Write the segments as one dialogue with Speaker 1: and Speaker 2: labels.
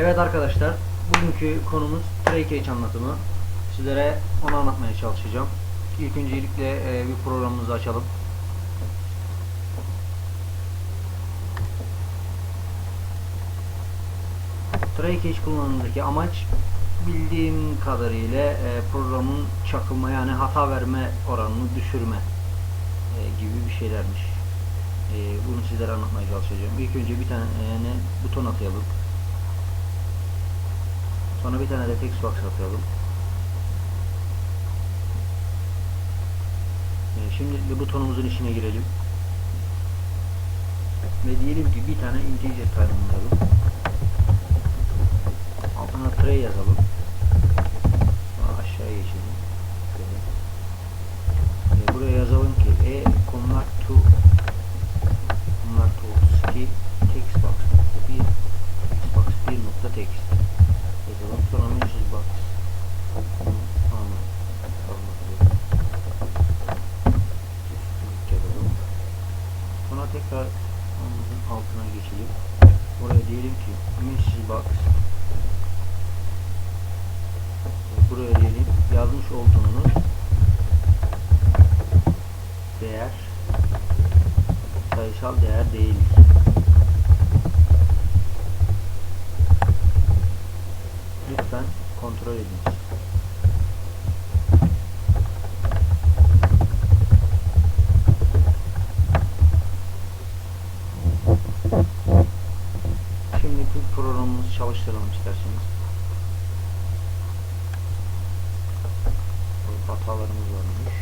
Speaker 1: Evet arkadaşlar, bugünkü konumuz tray anlatımı. Sizlere onu anlatmaya çalışacağım. İlk öncelikle e, bir programımızı açalım. Tray cage kullanımındaki amaç bildiğim kadarıyla e, programın çakılma yani hata verme oranını düşürme e, gibi bir şeylermiş. E, bunu sizlere anlatmaya çalışacağım. İlk önce bir tane e, buton atayalım. Sonra bir tane de text box atayalım. E, şimdi bir butonumuzun içine girelim. Ve diyelim ki bir tane integer tanımlayalım. Altına tray yazalım. Sonra aşağıya geçelim. Şöyle. E, buraya yazalım ki e convert to convert to ski text box nokta bir text box bir nokta text yazalım. Sonra message box Tamam. yazalım. Sonra tekrar onumuzun altına geçelim. Buraya diyelim ki message box buraya diyelim yazmış olduğunuz değer sayısal değer değildir. Lütfen kontrol ediniz. Şimdi bu programımızı çalıştıralım isterseniz. Hatalarımız varmış.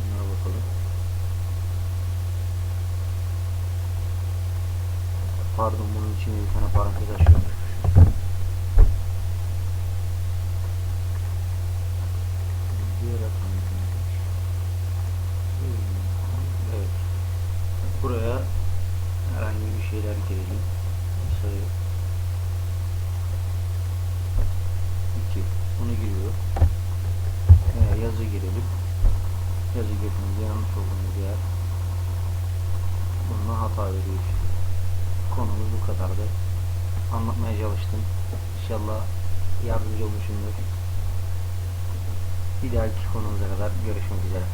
Speaker 1: Bunlara bakalım. Pardon bunun içine bir tane parantez neymiş? Evet. Buraya herhangi bir şeyler girelim. Sayı Bunu giriyor. Veya yazı girelim. Yazı girdiğimizde yanlış olduğumuz yer bununla hata veriyor. Konumuz bu kadardı. Anlatmaya çalıştım. İnşallah yardımcı olmuşumdur. Bir dahaki konumuza kadar görüşmek üzere.